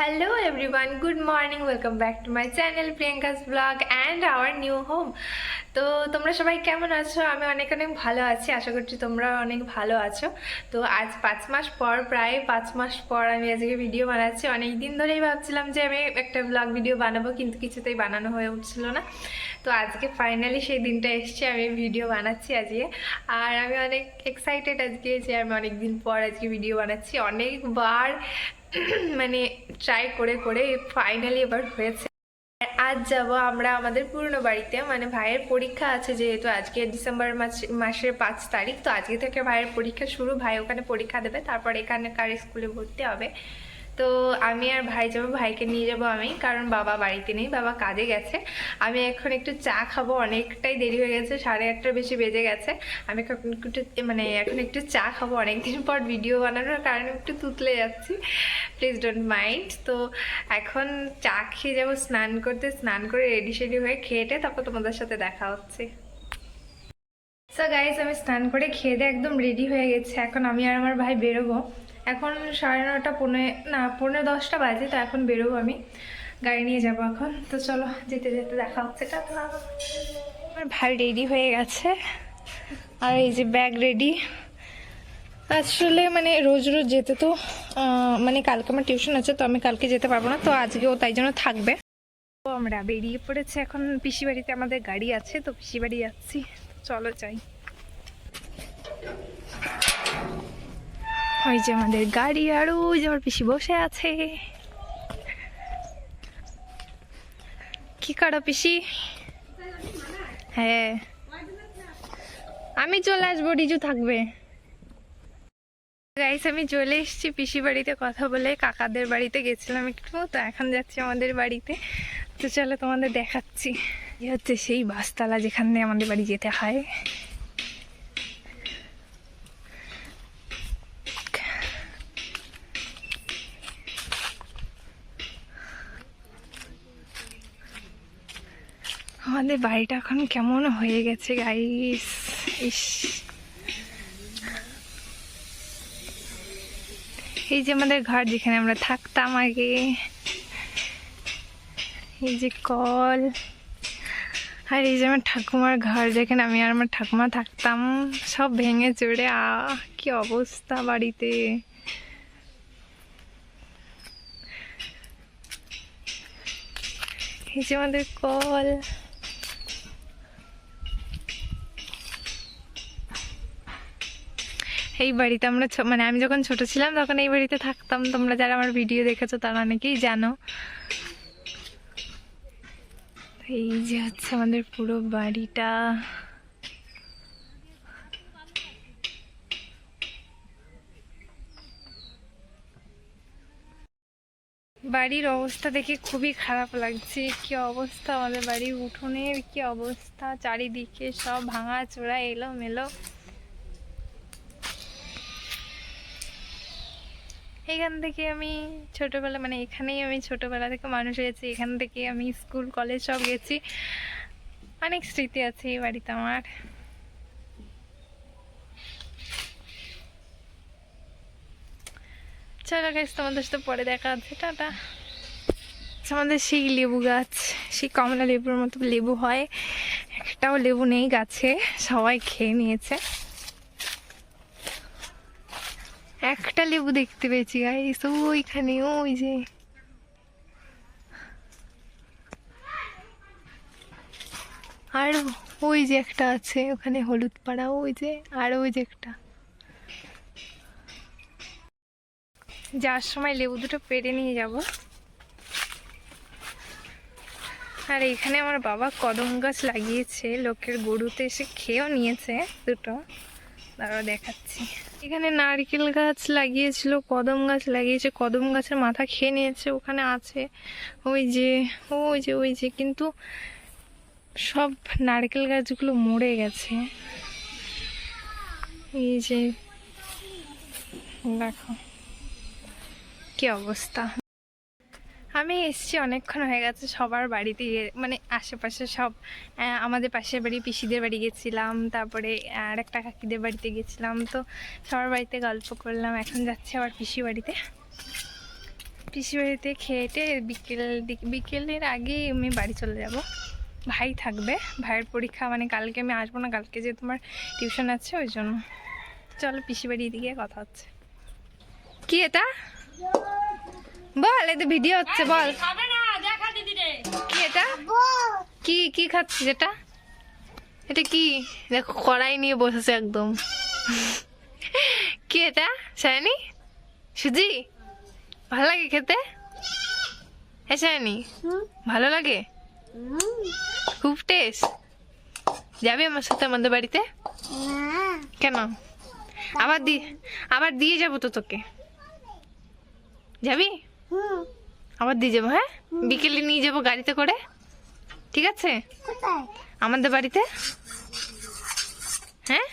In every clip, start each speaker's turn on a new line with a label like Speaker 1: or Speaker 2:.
Speaker 1: Hello everyone, good morning, welcome back to my channel Priyanka's vlog and our new home. তো তোমরা সবাই কেমন আছো? আমি অনেক অনেক ভালো আছি। আশা করছি তোমরা অনেক ভালো আছো। তো আজ পাঁচ মাস পর প্রায় পাঁচ মাস পর আমি আজকে ভিডিও বানাচ্ছি। অনেক দিন ধরেই ভাবছিলাম যে আমি একটা ব্লগ ভিডিও বানাবো কিন্তু কিছুতেই বানানো হয়ে উঠছিল না। তো আজকে ফাইনালি সেই দিনটা এসছে আমি ভিডিও বানাচ্ছি আজকে। আর আমি অনেক এক্সাইটেড আজকে যে আমি অনেক দিন পর আজকে ভিডিও বানাচ্ছি। অনেকবার মানে ট্রাই করে করে ফাইনালি এবার হয়েছে। আজ যাব আমরা আমাদের পুরনো বাড়িতে মানে ভাইয়ের পরীক্ষা আছে যেহেতু আজকে ডিসেম্বর মাস, মাসের পাঁচ তারিখ, তো আজকে থেকে ভাইয়ের পরীক্ষা শুরু। ভাই ওখানে পরীক্ষা দেবে, তারপর এখানকার স্কুলে ভর্তি হবে। তো আমি আর ভাই যাব, ভাইকে নিয়ে যাব আমি, কারণ বাবা বাড়িতে নেই, বাবা কাজে গেছে। আমি এখন একটু চা খাব, অনেকটাই দেরি হয়ে গেছে, সাড়ে আটটার বেশি বেজে গেছে। আমি এখন একটু মানে এখন একটু চা খাব, অনেকদিন পর ভিডিও বানানোর কারণে একটু তুতলে যাচ্ছি। প্লিজ ডোন্ট মাইন্ড তো এখন চা খেয়ে যাব, স্নান করতে, স্নান করে রেডি সেডি হয়ে খেয়েটে তারপর তোমাদের সাথে দেখা হচ্ছে। সো গাইস আমি স্নান করে খেয়ে দিয়ে একদম রেডি হয়ে গেছে। এখন আমি আর আমার ভাই বেরোবো। এখন সাড়ে নটা, পৌনে, না, পৌনে দশটা বাজে, তো এখন বেরোবো আমি। গাড়ি নিয়ে যাব এখন। তো চলো, যেতে যেতে দেখা হচ্ছে। টাটা। আমার ভাই রেডি হয়ে গেছে। আর এই যে ব্যাগ রেডি আসলে মানে রোজ রোজ যেতে তো মানে কালকে আমার টিউশন আছে, তো আমি কালকে যেতে পারব না, তো আজকেও তাই জন্য থাকবে। তো আমরা বেরিয়ে পড়েছি। এখন পিসি বাড়িতে আমাদের গাড়ি আছে, তো পিসি বাড়ি যাচ্ছি। চলো যাই। ওই যে আমাদের গাড়ি আর ওই যে আমার পিসি বসে আছে। কি করো পিসি? হ্যাঁ। আমি চলে আসব, রিজু থাকবে। আমি চলে এসেছি পিসি বাড়িতে কথা বলে। কাকাদের বাড়িতে গেছিলাম একটু, তো এখন যাচ্ছি আমাদের বাড়িতে। তো চলো তোমাদের দেখাচ্ছি। হচ্ছে সেই বাসতলা যেখানে আমাদের বাড়ি যেতে হয়। আমাদের বাড়িটা এখন কেমন হয়ে গেছে গাইস ইস। এই যে আমাদের ঘর যেখানে আমরা থাকতাম আগে। এই যে কল। আর এই যে আমার ঠাকুমার ঘর যেখানে আমি আর আমার ঠাকুমা থাকতাম, সব ভেঙে চড়ে, আ, কি অবস্থা বাড়িতে। এই যে আমাদের কল। এই বাড়িতে আমরা মানে আমি যখন ছোট ছিলাম তখন এই বাড়িতে থাকতাম। তোমরা যারা আমার ভিডিও দেখেছ তারা অনেকেই জানো। এই যে হচ্ছে আমাদের পুরো বাড়িটা। বাড়ির অবস্থা দেখে খুবই খারাপ লাগছে। কি অবস্থা আমাদের বাড়ির উঠোনের কি অবস্থা? চারিদিকে সব ভাঙা চোরা এলো মেলো এখান থেকে আমি ছোটবেলা মানে এখানেই আমি ছোটবেলা থেকে মানুষ হয়েছি, এখান থেকে আমি স্কুল, কলেজ সব গেছি। অনেক স্মৃতি আছে এই বাড়িতে আমার। চলো গাছ তোমাদের সাথে পরে দেখা হচ্ছে, টাটা। আমাদের সেই লেবু গাছ, সেই কমলা লেবুর মতো লেবু হয়, একটাও লেবু নেই গাছে, সবাই খেয়ে নিয়েছে। একটা লেবু দেখতে পেয়েছি গাইস ওইখানে, ওই যে। আর ওই যে একটা আছে, ওখানে হলুদ পাড়া, ওই যে, আর ওই যে একটা। যাওয়ার সময় লেবু দুটো পেরে নিয়ে যাব। আর এখানে আমার বাবা কদম গাছ লাগিয়েছে, লোকের গরুতে এসে খেয়েও নিয়েছে দুটো। দাঁড়াও দেখাচ্ছি। এখানে নারকেল গাছ লাগিয়েছিল, কদম গাছ লাগিয়েছে, কদম গাছের মাথা খেয়ে নিয়েছে, ওখানে আছে। ওই যে ওই যে ওই যে, কিন্তু সব নারকেল গাছগুলো মরে গেছে। এই যে, দেখো, কি অবস্থা। আমি এসছি অনেকক্ষণ হয়ে গেছে, সবার বাড়িতে মানে আশেপাশে সব আমাদের পাশের বাড়ি পিসিদের বাড়ি গেছিলাম, তারপরে আর একটা কাকিদের বাড়িতে গেছিলাম, তো সবার বাড়িতে গল্প করলাম, এখন যাচ্ছি আবার পিসি বাড়িতে। পিসি বাড়িতে খেয়েটে বিকেল বিকেলের আগে আমি বাড়ি চলে যাব। ভাই থাকবে, ভাইয়ের পরীক্ষা মানে কালকে আমি আসব না, কালকে যে তোমার টিউশন আছে, ওই জন্য। চলো পিসি বাড়ি দিকে কথা হচ্ছে। কি এটা? বল এতে ভিডিও হচ্ছে বল।
Speaker 2: খাবে না দেখা দিদি রে।
Speaker 1: কি এটা? কি কি খাচ্ছিস এটা? এটা কি? দেখো কড়াই নিয়ে বসেছে একদম। কি এটা? সায়নি? সুজি? ভালো লাগে খেতে? হ্যাঁ সায়নি। ভালো লাগে? খুব টেস্ট যাবি আমার সাথে আমাদের বাড়িতে? কেন? আবার দি আবার দিয়ে যাব তো তোকে। যাবি? আবার দিয়ে যাব হ্যাঁ? বিকেলে নিয়ে যাব গাড়িতে করে। ঠিক আছে? আমাদের বাড়িতে। হ্যাঁ?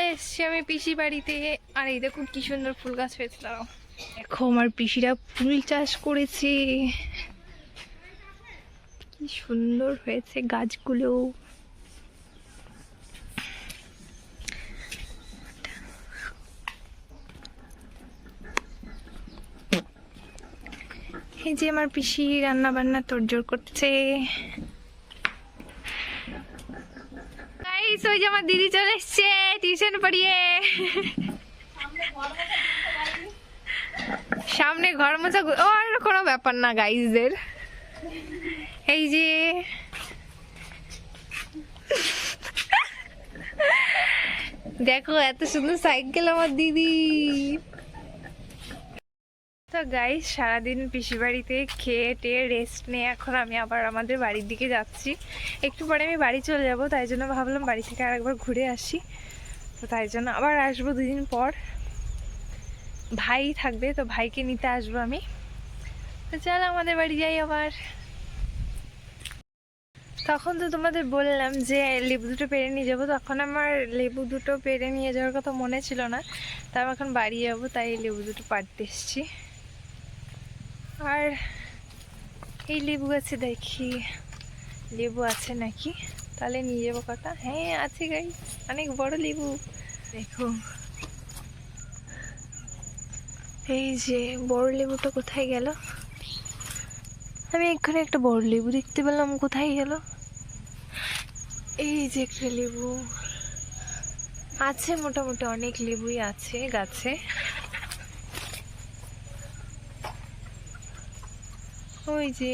Speaker 1: এসছি আমি পিসি বাড়িতে। আর এই দেখুন কি সুন্দর ফুল গাছ হয়েছে দাঁড়াও। দেখো আমার পিসিরা ফুল চাষ করেছে। কি সুন্দর হয়েছে গাছগুলো। এই যে আমার পিসি রান্না বান্না তোড়জোড় করছে। গাইস ওই যে আমার দিদি চলে এসছে টিউশন পড়িয়ে। সামনে ঘর মোছা ও, আর কোনো ব্যাপার না গাইসদের এই যে। দেখো, এত সুন্দর সাইকেল আমার দিদি। তো গাইস সারাদিন বাড়িতে খেয়ে টেয়ে রেস্ট নিয়ে এখন আমি আবার আমাদের বাড়ির দিকে যাচ্ছি। একটু পরে আমি বাড়ি চলে যাব, তাই জন্য ভাবলাম বাড়ি থেকে আরেকবার ঘুরে আসি। তো তাই জন্য আবার আসব দুদিন পর। ভাই থাকবে, তো ভাইকে নিতে আসব আমি। তো চল আমাদের বাড়ি যাই আবার। তখন তো তোমাদের বললাম যে লেবু দুটো পেরে নিয়ে যাব, তখন আমার লেবু দুটো পেরে নিয়ে যাওয়ার কথা মনে ছিল না। তাই আমি এখন বাড়ি যাব, তাই লেবু দুটো পাড়তে এসছি। আর এই লেবু গাছে দেখি, লেবু আছে নাকি? তাহলে নিয়ে যাব কটা হ্যাঁ আছে গাই অনেক বড় লেবু। দেখো। এই যে বড় লেবুটা কোথায় গেল? আমি এখানে একটা বড় লেবু দেখতে পেলাম, কোথায় গেল? এই যে একটা লেবু। আছে মোটামুটি অনেক লেবুই আছে গাছে। ওই যে,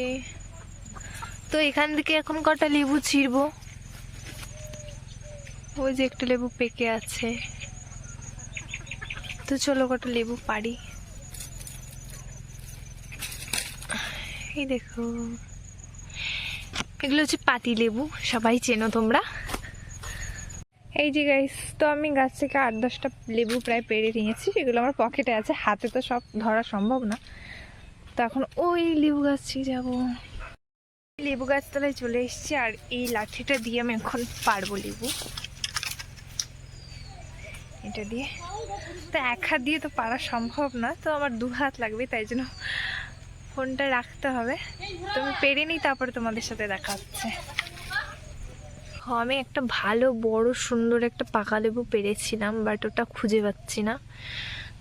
Speaker 1: তো এখান থেকে এখন কটা লেবু ছিড়বো? ওই যে একটা লেবু পেকে আছে। তো চলো কটা লেবু পারি এই দেখো, এগুলো হচ্ছে পাতি লেবু, সবাই চেনো তোমরা। এই যে গাইস তো আমি গাছ থেকে আট দশটা লেবু প্রায় পেরে নিয়েছি, এগুলো আমার পকেটে আছে, হাতে তো সব ধরা সম্ভব না। তো এখন ওই লেবু গাছটি যাব। লেবু গাছতলায় চলে এসেছি আর এই লাঠিটা দিয়ে আমি এখন পারব লেবু। এটা দিয়ে। তো এক হাত দিয়ে তো পারা সম্ভব না, তো আমার দু হাত লাগবে, তাই জন্য ফোনটা রাখতে হবে। তো আমি পেরে নিই, তারপরে তোমাদের সাথে দেখা হচ্ছে। আমি একটা ভালো, বড়, সুন্দর একটা পাকা লেবু পেরেছিলাম, বাট ওটা খুঁজে পাচ্ছি না।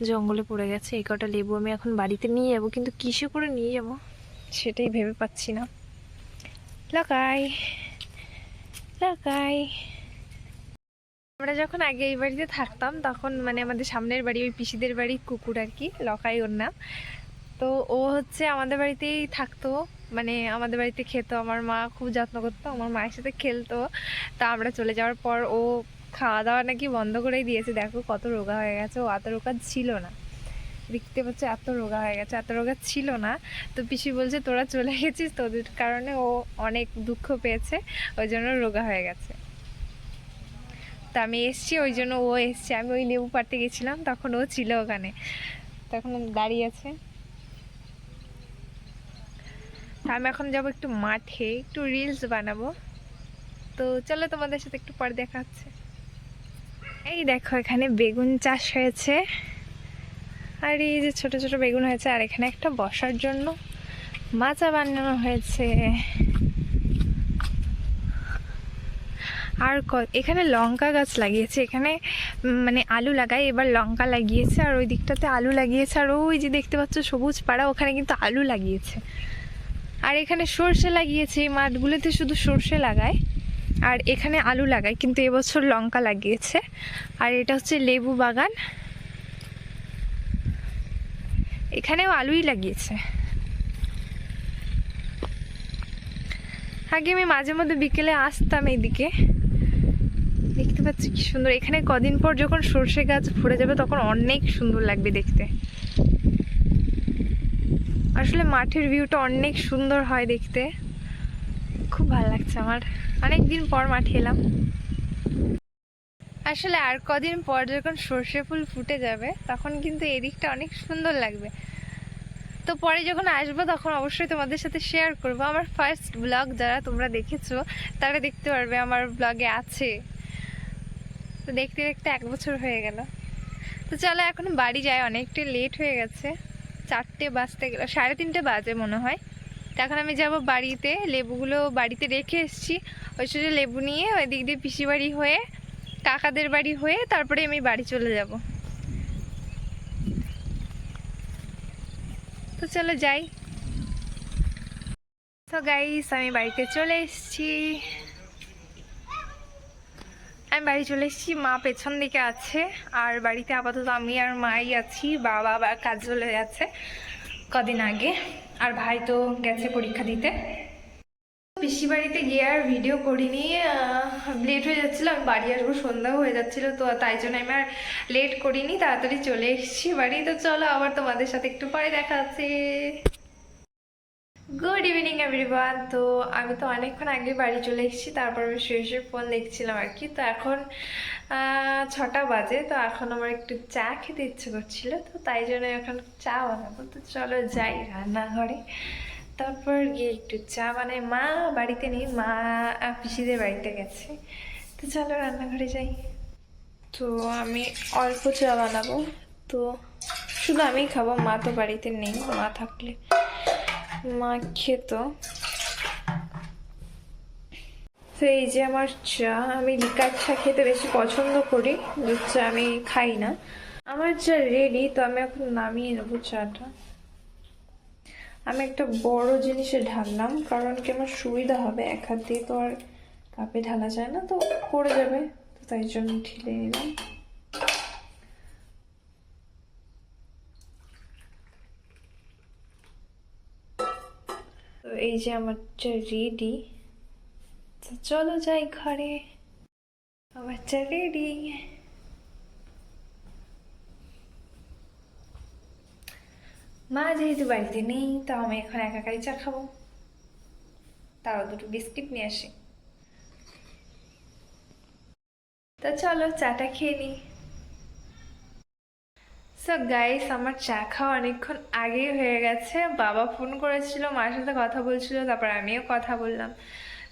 Speaker 1: জঙ্গলে পড়ে গেছে, এই কটা লেবু আমি এখন বাড়িতে নিয়ে যাব, কিন্তু কিসে করে নিয়ে যাব? সেটাই ভেবে পাচ্ছি না। লাগাই লাগাই আমরা যখন আগে এই বাড়িতে থাকতাম, তখন মানে আমাদের সামনের বাড়ি, ওই পিসিদের বাড়ি, কুকুর আর কি, লকাই ওর নাম। তো ও হচ্ছে আমাদের বাড়িতেই থাকতো মানে আমাদের বাড়িতে খেত, আমার মা খুব যত্ন করতো, আমার মায়ের সাথে খেলতো। তা আমরা চলে যাওয়ার পর ও খাওয়া দাওয়া নাকি বন্ধ করেই দিয়েছে। দেখো কত রোগা হয়ে গেছে। ও এত রোগা ছিল না। দেখতে পাচ্ছে এত রোগা হয়ে গেছে, এত রোগা ছিল না। তো পিসি বলছে, তোরা চলে গেছিস, তোদের কারণে ও অনেক দুঃখ পেয়েছে, ওই জন্য রোগা হয়ে গেছে। তা আমি এসছি, ওই জন্য ও এসছে। আমি ওই লেবু পাড়তে গেছিলাম, তখন ও ছিল ওখানে। তখন দাঁড়িয়ে আছে। তা আমি এখন যাব একটু মাঠে, একটু রিলস বানাবো। তো চলো তোমাদের সাথে একটু পরে দেখা হচ্ছে। এই দেখো, এখানে বেগুন চাষ হয়েছে। আর এই যে ছোট ছোট বেগুন হয়েছে, আর এখানে একটা বসার জন্য মাচা বানানো হয়েছে। আর এখানে লঙ্কা গাছ লাগিয়েছে, এখানে মানে আলু লাগায়, এবার লঙ্কা লাগিয়েছে, আর ওই দিকটাতে আলু লাগিয়েছে, আর ওই যে দেখতে পাচ্ছ সবুজ পাড়া, ওখানে কিন্তু আলু লাগিয়েছে। আর এখানে সর্ষে লাগিয়েছে, এই মাঠগুলোতে শুধু সর্ষে লাগায়। আর এখানে আলু লাগায় কিন্তু এবছর লঙ্কা লাগিয়েছে। আর এটা হচ্ছে লেবু বাগান। এখানেও আলুই লাগিয়েছে। আগে আমি মাঝে মধ্যে বিকেলে আসতাম এইদিকে। দেখতে পাচ্ছি কি সুন্দর। এখানে কদিন পর যখন সর্ষে গাছ ভরে যাবে, তখন অনেক সুন্দর লাগবে দেখতে। আসলে মাঠের ভিউটা অনেক সুন্দর হয় দেখতে। খুব ভালো লাগছে আমার। অনেক দিন পর মাঠে এলাম। আসলে আর কদিন পর যখন সর্ষে ফুল ফুটে যাবে, তখন কিন্তু এদিকটা অনেক সুন্দর লাগবে। তো পরে যখন আসব, তখন অবশ্যই তোমাদের সাথে শেয়ার করব। আমার ফার্স্ট ব্লগ যারা তোমরা দেখেছ, তারা দেখতে পারবে আমার ব্লগে আছে। তো দেখতে দেখতে এক বছর হয়ে গেল। তো চলো এখন বাড়ি যাই, অনেকটা লেট হয়ে গেছে। চারটে বাজতে গেল, সাড়ে তিনটে বাজে মনে হয়। এখন আমি যাব বাড়িতে। লেবুগুলো বাড়িতে রেখে এসেছি। ওই সোজা লেবু নিয়ে ওই দিক দিয়ে পিসি বাড়ি হয়ে, কাকাদের বাড়ি হয়ে তারপরে আমি বাড়ি চলে যাব। তো চলো যাই। তো গাইস আমি বাড়িতে চলে এসেছি। আমি বাড়ি চলে এসেছি, মা পেছন দিকে আছে। আর বাড়িতে আপাতত আমি আর মাই আছি, বাবা আবার কাজ চলে গেছে কদিন আগে, আর ভাই তো গেছে পরীক্ষা দিতে। পিসি বাড়িতে গিয়ে আর ভিডিও করিনি লেট হয়ে যাচ্ছিল, আমি বাড়ি আসব, সন্ধ্যাও হয়ে যাচ্ছিল, তো তাই জন্য আমি আর লেট করিনি, তাড়াতাড়ি চলে এসেছি বাড়ি। তো চলো আবার তোমাদের সাথে একটু পরে দেখা আছে গুড ইভিনিং এভরিওয়ান তো আমি তো অনেকক্ষণ আগে বাড়ি চলে এসেছি, তারপর আমি শুয়ে শুয়ে ফোন দেখছিলাম আর কি। তো এখন ছটা বাজে, তো এখন আমার একটু চা খেতে ইচ্ছে করছিল, তো তাই জন্য এখন চা বানাবো। তো চলো যাই রান্নাঘরে। তারপর গিয়ে একটু চা বানাই। মা বাড়িতে নেই, মা পিসিদের বাড়িতে গেছে। তো চলো রান্নাঘরে যাই। তো আমি অল্প চা বানাবো। তো শুধু আমিই খাব, মা তো বাড়িতে নেই, মা থাকলে। মা খেত তো এই যে আমার চা, আমি লিকার চা খেতে বেশি পছন্দ করি, দুধ চা আমি খাই না। আমার চা রেডি তো আমি এখন নামিয়ে নেব চাটা। আমি একটা বড় জিনিসে ঢাললাম, কারণ কি আমার সুবিধা হবে এক হাত দিয়ে, তো আর কাপে ঢালা যায় না, তো পড়ে যাবে। তো তাই জন্য ঢেলে নিলাম। এই যে আমার চা রেডি তো চলো যাই ঘরে। আমার চা রেডি মা যেহেতু বাড়িতে নেই, তো আমি এখন একা চা খাব। তাও দুটো বিস্কিট নিয়ে আসি। তা চলো চাটা খেয়ে নিই সো গাইস আমার চা খাওয়া অনেকক্ষণ আগেই হয়ে গেছে। বাবা ফোন করেছিল, মার সাথে কথা বলছিল, তারপর আমিও কথা বললাম।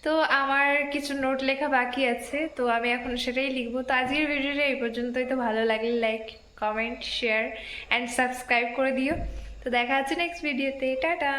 Speaker 1: তো আমার কিছু নোট লেখা বাকি আছে, তো আমি এখন সেটাই লিখব। তো আজকের ভিডিওটা এই পর্যন্তই। তো ভালো লাগলে like comment share and subscribe করে দিও। তো দেখা যাচ্ছে নেক্সট ভিডিওতে টাটা!